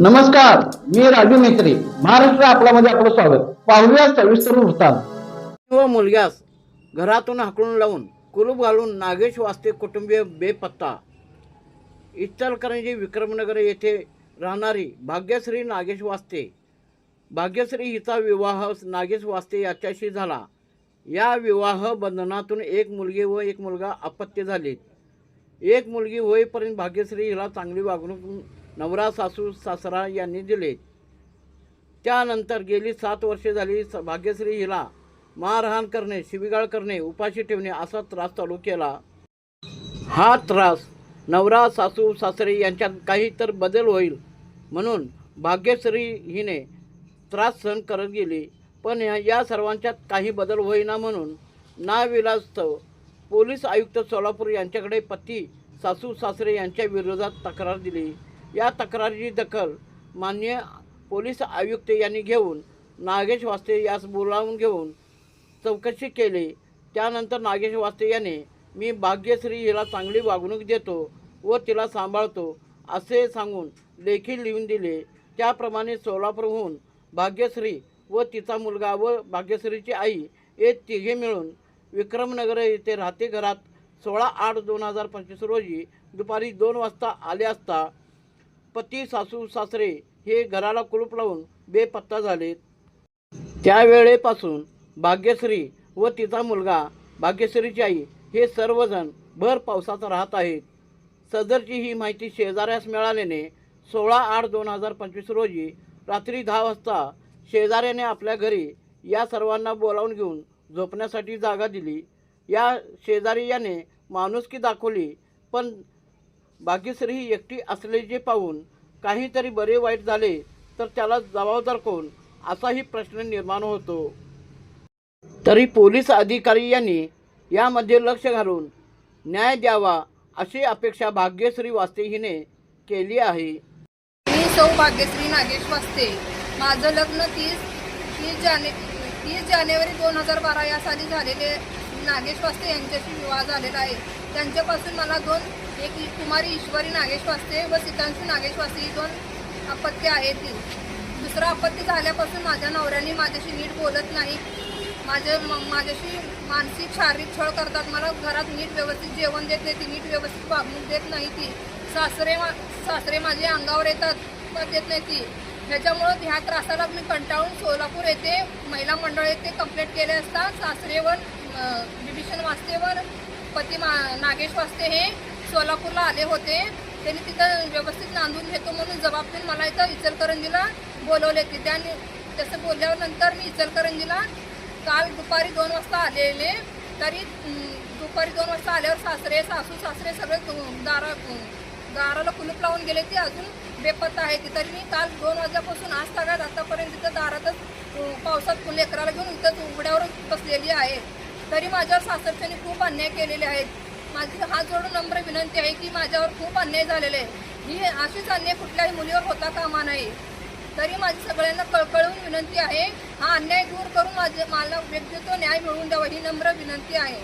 नमस्कार मी राजू मेत्री महाराष्ट्र आपल्यामध्ये आपलं स्वागत. पाहूया सविस्तर वृत्तांत. व मुलग्यास घरातून हाकलून लावून कुलूप घालून नागेश वास्ते कुटुंबीय बेपत्ता. इचलकरंजी विक्रमनगर येथे राहणारी भाग्यश्री नागेश वास्ते. भाग्यश्री हिचा विवाह नागेश वास्ते याच्याशी झाला. या विवाह बंधनातून एक मुलगी व एक मुलगा अपत्य झाले एक मुलगी होईपर्यंत भाग्यश्री हिला चांगली वागणूक नवरा सासू सासरा यांनी दिले. त्यानंतर गेली सात वर्षे झाली स- भाग्यश्री हिला मारहाण करणे शिबिगाळ करणे उपाशी ठेवणे असा त्रास चालू केला. हा त्रास नवरा सासू सासरे यांच्यात काही तर बदल होईल म्हणून भाग्यश्री हिने त्रास सहन करत गेली. पण या या सर्वांच्यात काही बदल होईना म्हणून नाविलास्तव पोलीस आयुक्त सोलापूर यांच्याकडे पती सासू सासरे यांच्या विरोधात तक्रार दिली. या तक्रारीची दखल मान्य पोलीस आयुक्त यांनी घेऊन नागेश वास्ते यास बोलावून घेऊन चौकशी केली. त्यानंतर नागेश वास्ते याने मी भाग्यश्री हिला चांगली वागणूक देतो व तिला सांभाळतो असे सांगून लेखी लिहून दिले. त्याप्रमाणे सोलापूरहून भाग्यश्री व तिचा मुलगा व भाग्यश्रीची आई हे तिघे मिळून विक्रमनगर येथे राहते घरात सोळा आठ दोन हजार पंचवीस रोजी दुपारी दोन वाजता आले असता पती सासू सासरे हे घराला कुलूप लावून बेपत्ता झालेत. त्यावेळेपासून भाग्यश्री व तिचा मुलगा भाग्यश्रीची आई हे सर्वजण भर पावसात राहत आहेत. सदरची ही माहिती शेजाऱ्यास मिळाल्याने सोळा आठ दोन हजार पंचवीस रोजी रात्री दहा वाजता शेजाऱ्याने आपल्या घरी या सर्वांना बोलावून घेऊन झोपण्यासाठी जागा दिली. या शेजारी याने माणुसकी दाखवली पण भाग्यश्री ही एकटी असल्याचे पाहून काहीतरी बरे वाईट झाले तर त्याला जबाबदार कोण? असाही प्रश्न निर्माण होतो. तरी पोलीस अधिकारी यांनी यामध्ये लक्ष घालून न्याय द्यावा अशी अपेक्षा भाग्यश्री वास्ते हिने केली आहे. मी सौभाग्यश्री नागेश वास्ते. माझं लग्न तीस तीस जाने तीस जानेवारी दोन हजार बारा या साली झालेले नागेश वास्ते यांच्याशी विवाह झालेला आहे. त्यांच्यापासून मला दोन एक कुमारी ईश्वरी नागेश वास्ते व सीतांशू नागेश वास्ते ही दोन अपत्य आहेत. ती दुसरं अपत्य झाल्यापासून माझ्या नवऱ्याने माझ्याशी नीट बोलत नाही. माझे माझ्याशी मानसिक शारीरिक छळ करतात. मला घरात नीट व्यवस्थित जेवण देत नाही. ती नीट व्यवस्थित वागणूक देत नाही ती. सासरे मा सासरे माझे अंगावर येतात पण देत नाही ती. ह्याच्यामुळं ह्या त्रासाला मी कंटाळून सोलापूर येथे महिला मंडळ येथे कंप्लेंट केले असता सासरेवर अं, बिभीषण वास्तेवर पती मा नागेश वास्ते हे सोलापूरला आले होते. त्यांनी तिथं व्यवस्थित नांदून घेतो म्हणून जबाबदारी मला इथं इचलकरंजीला बोलवले ते त्याने तसं बोलल्यानंतर मी इचलकरंजीला काल दुपारी दोन वाजता आलेले. तरी दुपारी दोन वाजता आल्यावर सासरे सासू सासरे सगळे दारा दाराला कुलूप लावून गेले ते अजून बेपत्ता आहे ती तरी मी काल दोन वाजल्यापासून आज सगळ्यात आतापर्यंत तिथं दारातच अं, पावसात लेकराला घेऊन इथंच उघड्यावरच बसलेली आहे. तरी माझ्यावर सासरच्याने खूप अन्याय केलेले आहेत. माझी हात जोडून नम्र विनंती आहे की माझ्यावर खूप अन्याय झालेले आहे. ही अशीच अन्याय कुठल्याही मुलीवर होता कामा नाही तरी माझी सगळ्यांना कळकळून विनंती आहे हा अन्याय दूर करून माझे मला व्यक्तित्व न्याय मिळवून द्यावा ही नम्र विनंती आहे.